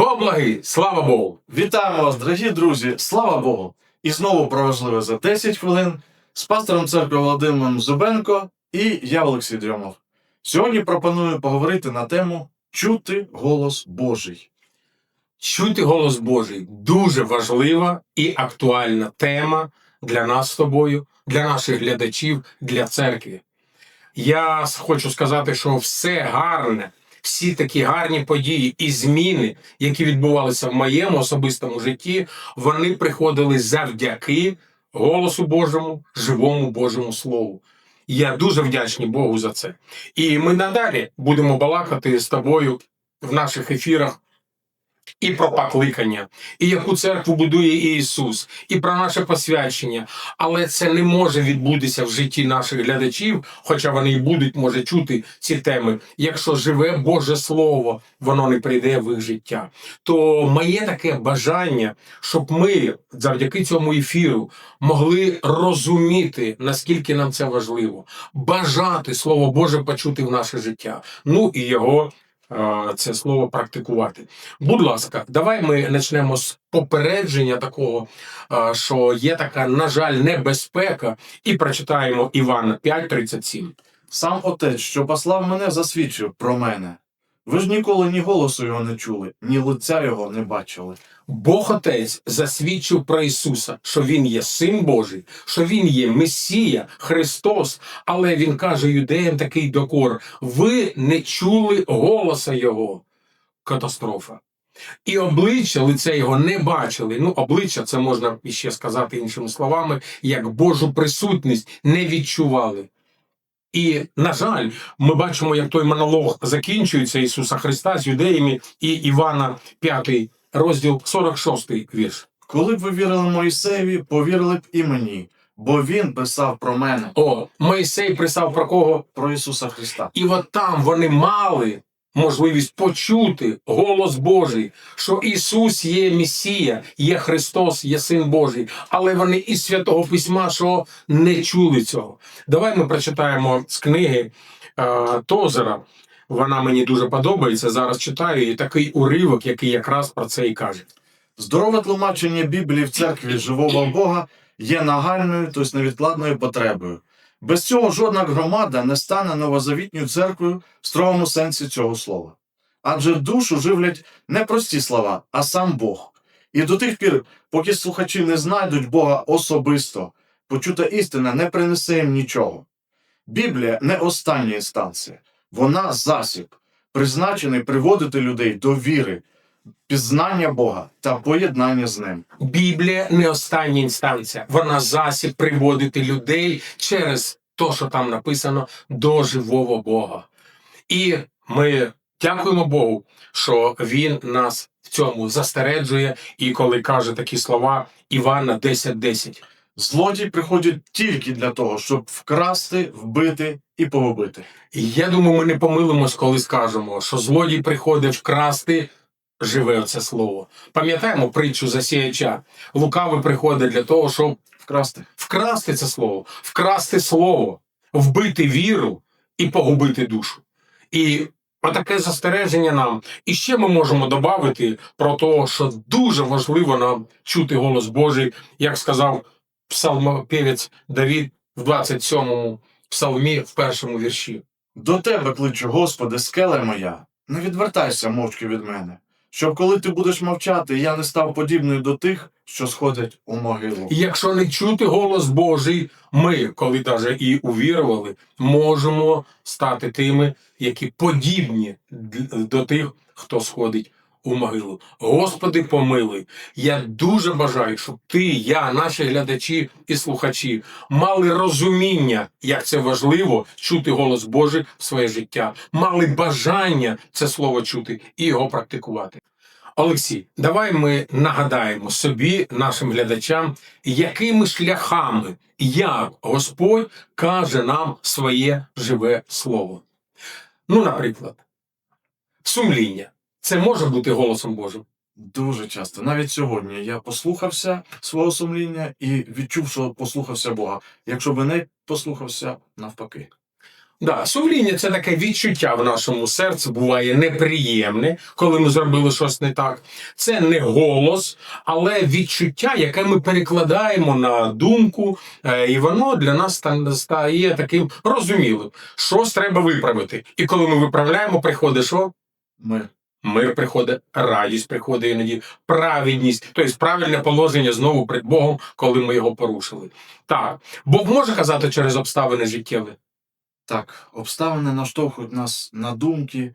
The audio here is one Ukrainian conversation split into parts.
Бог благий, слава Богу! Вітаємо вас, дорогі друзі! Слава Богу! І знову про важливе за 10 хвилин з пастором церкви Володимиром Зубенко і я Олексій Дрьомов. Сьогодні пропоную поговорити на тему Чути голос Божий. Чути голос Божий дуже важлива і актуальна тема для нас з тобою, для наших глядачів, для церкви. Я хочу сказати, що все гарне, всі такі гарні події і зміни, які відбувалися в моєму особистому житті, вони приходили завдяки голосу Божому, живому Божому Слову. Я дуже вдячний Богу за це. І ми надалі будемо балакати з тобою в наших ефірах і про покликання, і яку церкву будує Ісус, і про наше посвячення. Але це не може відбутися в житті наших глядачів, хоча вони і будуть може чути ці теми. Якщо живе Боже Слово, воно не прийде в їх життя. То моє таке бажання, щоб ми завдяки цьому ефіру могли розуміти, наскільки нам це важливо, бажати Слово Боже почути в наше життя. Ну і його це слово практикувати. Будь ласка, давай ми почнемо з попередження такого, е, що є така, на жаль, небезпека, і прочитаємо Івана 5.37. Сам отець, що послав мене, засвідчив про мене. Ви ж ніколи ні голосу його не чули, ні лиця його не бачили. Бог Отець засвідчив про Ісуса, що Він є Син Божий, що Він є Месія, Христос, але Він каже юдеям такий докор: ви не чули голоса Його. Катастрофа. І обличчя лице його не бачили. Ну, обличчя, це можна іще сказати іншими словами, як Божу присутність не відчували. І, на жаль, ми бачимо, як той монолог закінчується Ісуса Христа з юдеями і Івана 5 розділ 46 вірш. Коли б ви вірили Моїсеєві, повірили б і мені, бо він писав про мене, О, Моїсей писав про кого? про Ісуса Христа. І от там вони мали можливість почути голос Божий, що Ісус є Месія, є Христос, є Син Божий. Але вони із святого письма, що не чули цього. Давай ми прочитаємо з книги е, Тозера. Вона мені дуже подобається. Зараз читаю і такий уривок, який якраз про це і каже. Здорове тлумачення Біблії в церкві живого Бога є нагальною, тобто невідкладною потребою. Без цього жодна громада не стане новозавітньою церквою в строгому сенсі цього слова. Адже душу живлять не прості слова, а сам Бог. І до тих пір, поки слухачі не знайдуть Бога особисто, почута істина не принесе їм нічого. Біблія не остання інстанція, вона засіб, призначений приводити людей до віри, пізнання Бога та поєднання з ним. Біблія не остання інстанція. Вона засіб приводити людей через те, що там написано, до живого Бога. І ми дякуємо Богу, що Він нас в цьому застереджує. І коли каже такі слова Івана 10.10. Злодії приходять тільки для того, щоб вкрасти, вбити і погубити. Я думаю, ми не помилимось, коли скажемо, що злодій приходить вкрасти. Живе це слово. Пам'ятаємо притчу засіяча. Лукавий приходить для того, щоб Вкрасти. вкрасти це слово, вкрасти слово, вбити віру і погубити душу. І отаке застереження нам. І ще ми можемо додати про те, що дуже важливо нам чути голос Божий, як сказав псалмопівець Давід в 27-му псалмі в першому вірші. До тебе кличу, Господи, скеле моя, не відвертайся мовчки від мене, щоб коли ти будеш мовчати, я не став подібною до тих, що сходять у могилу. І якщо не чути голос Божий, ми, коли даже і увірували, можемо стати тими, які подібні до тих, хто сходить у могилу. Господи, помилуй. Я дуже бажаю, щоб ти, я, наші глядачі і слухачі мали розуміння, як це важливо чути голос Божий в своє життя, мали бажання це слово чути і його практикувати. Олексій, давай ми нагадаємо собі, нашим глядачам, якими шляхами, як Господь каже нам своє живе слово. Ну, наприклад, сумління. Це може бути голосом Божим. Дуже часто. Навіть сьогодні я послухався свого сумління і відчув, що послухався Бога. Якщо би не послухався, навпаки. Да, сумління це таке відчуття в нашому серці, буває неприємне, коли ми зробили щось не так. Це не голос, але відчуття, яке ми перекладаємо на думку, е, і воно для нас стає таким розумілим. Щось треба виправити. І коли ми виправляємо, приходить що? Ми. Мир приходить, радість приходить іноді, праведність, тобто правильне положення знову перед Богом, коли ми його порушили. Так, Бог може казати через обставини життєві. Так, обставини наштовхують нас на думки,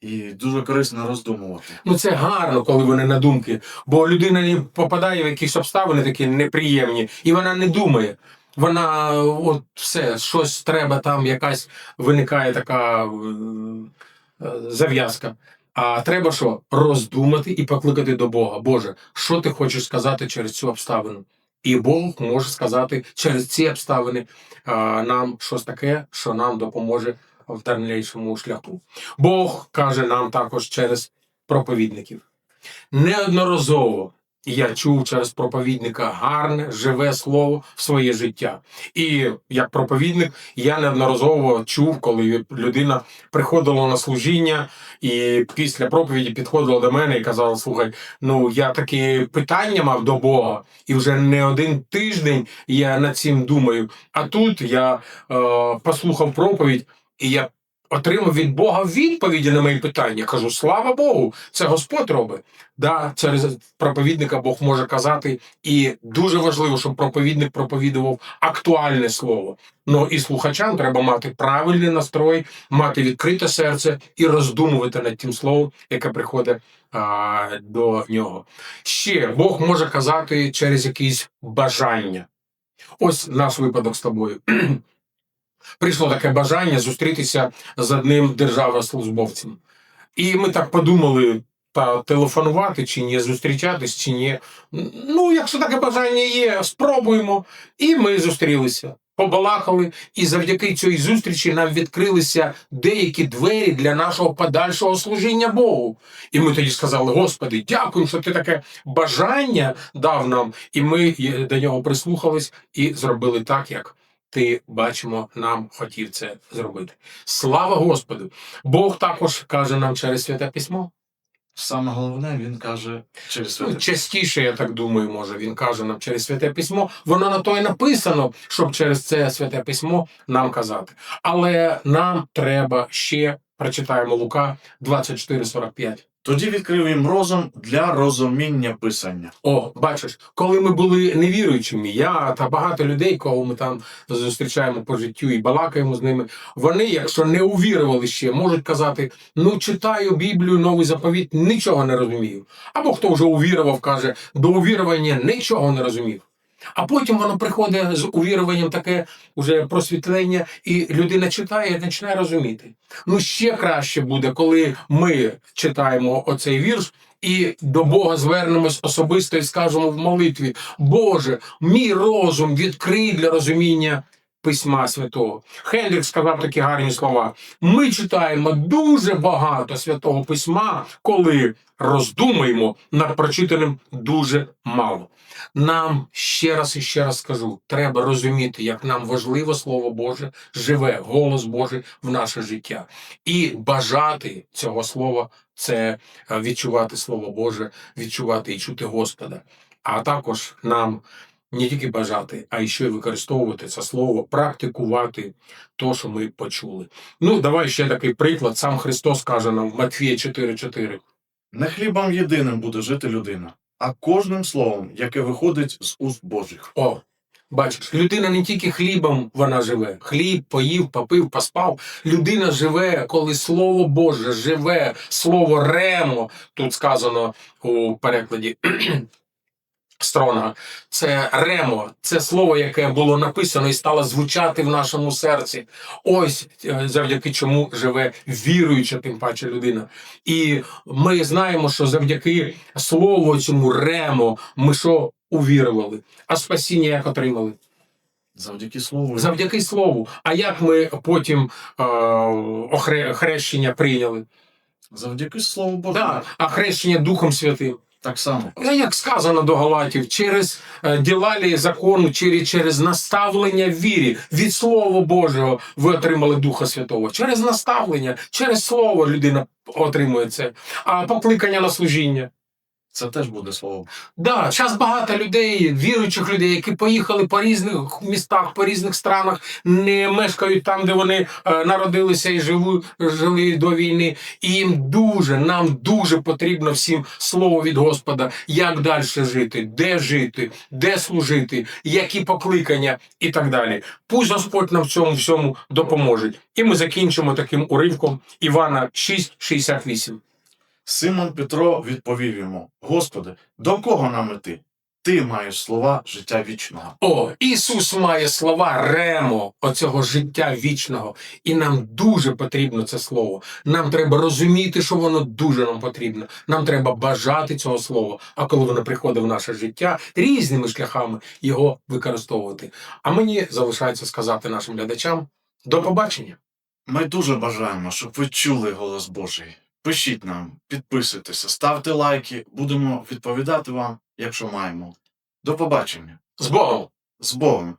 і дуже корисно роздумувати. Ну це гарно, коли вони на думки, бо людина попадає в якісь обставини такі неприємні, і вона не думає. Вона от все, щось треба там, якась виникає така е, зав'язка. А треба що? Роздумати і покликати до Бога. Боже, що ти хочеш сказати через цю обставину? І Бог може сказати через ці обставини а, нам щось таке, що нам допоможе в дальнішому шляху. Бог каже нам також через проповідників. Неодноразово я чув через проповідника гарне, живе слово в своє життя. І як проповідник я неодноразово чув, коли людина приходила на служіння, і після проповіді підходила до мене і казала: Слухай, ну я такі питання мав до Бога, і вже не один тиждень я над цим думаю. А тут я е, послухав проповідь, і я отримав від Бога відповіді на мої питання. Кажу, слава Богу, це Господь робить. Да, через проповідника Бог може казати, і дуже важливо, щоб проповідник проповідував актуальне слово. Ну і слухачам треба мати правильний настрой, мати відкрите серце і роздумувати над тим словом, яке приходить а, до нього. Ще Бог може казати через якісь бажання. Ось наш випадок з тобою. Прийшло таке бажання зустрітися з одним державослужбовцем. І ми так подумали, та телефонувати чи ні, зустрічатись чи ні. Ну, якщо таке бажання є, спробуємо. І ми зустрілися, побалакали, і завдяки цій зустрічі нам відкрилися деякі двері для нашого подальшого служіння Богу. І ми тоді сказали: Господи, дякую, що ти таке бажання дав нам. І ми до нього прислухались і зробили так, як ти бачимо, нам хотів це зробити. Слава Господу! Бог також каже нам через святе письмо. Саме головне, він каже через Ну, святе. частіше, я так думаю, може, він каже нам через святе письмо. Воно на то і написано, щоб через це святе письмо нам казати. Але нам треба ще прочитаємо Лука 24.45. Тоді відкрив їм розум для розуміння писання. О, бачиш, коли ми були невіруючими, я та багато людей, кого ми там зустрічаємо по життю і балакаємо з ними, вони, якщо не увірували ще, можуть казати: ну читаю Біблію, новий заповіт, нічого не розумію. Або хто вже увірував, каже, до увірування нічого не розумів. А потім воно приходить з увіруванням таке уже просвітлення, і людина читає і починає розуміти. Ну ще краще буде, коли ми читаємо оцей вірш і до Бога звернемось особисто і скажемо в молитві: Боже, мій розум відкрий для розуміння. Письма Святого. Хендрік сказав такі гарні слова. Ми читаємо дуже багато святого письма, коли роздумуємо над прочитаним дуже мало. Нам ще раз і ще раз скажу: треба розуміти, як нам важливо Слово Боже, живе голос Божий в наше життя. І бажати цього слова це е, відчувати Слово Боже, відчувати і чути Господа. А також нам не тільки бажати, а й ще й використовувати це слово, практикувати то, що ми почули. Ну, давай ще такий приклад. Сам Христос каже нам в Матфія 4.4. Не хлібом єдиним буде жити людина, а кожним словом, яке виходить з уст Божих. О, бачиш, людина не тільки хлібом вона живе. Хліб поїв, попив, поспав. Людина живе, коли слово Боже живе, слово ремо, тут сказано у перекладі. Стронга, це ремо, це слово, яке було написано і стало звучати в нашому серці. Ось е, завдяки чому живе віруюча, тим паче людина. І ми знаємо, що завдяки слову цьому ремо ми що увірували, а спасіння як отримали? Завдяки слову. Завдяки слову. А як ми потім е, охре- хрещення прийняли? Завдяки слову Божому. Да. А хрещення Духом Святим. Так само. Е, Як сказано до Галатів, через ділалі діла закону, через, через наставлення в вірі від Слова Божого ви отримали Духа Святого. Через наставлення, через Слово людина отримує це. А покликання на служіння. Це теж буде слово. Да, зараз багато людей, віруючих людей, які поїхали по різних містах, по різних странах, не мешкають там, де вони е, народилися і живу, жили до війни. І їм дуже, нам дуже потрібно всім слово від Господа, як далі жити, де жити, де служити, які покликання і так далі. Пусть Господь нам в цьому всьому допоможе. І ми закінчимо таким уривком Івана 6,68. Симон Петро відповів йому: Господи, до кого нам іти? Ти маєш слова життя вічного. О, Ісус має слова ремо оцього життя вічного, і нам дуже потрібно це слово. Нам треба розуміти, що воно дуже нам потрібно. Нам треба бажати цього слова. А коли воно приходить в наше життя, різними шляхами його використовувати. А мені залишається сказати нашим глядачам до побачення. Ми дуже бажаємо, щоб ви чули голос Божий. Пишіть нам, підписуйтеся, ставте лайки, будемо відповідати вам, якщо маємо. До побачення. З Богом! З Богом!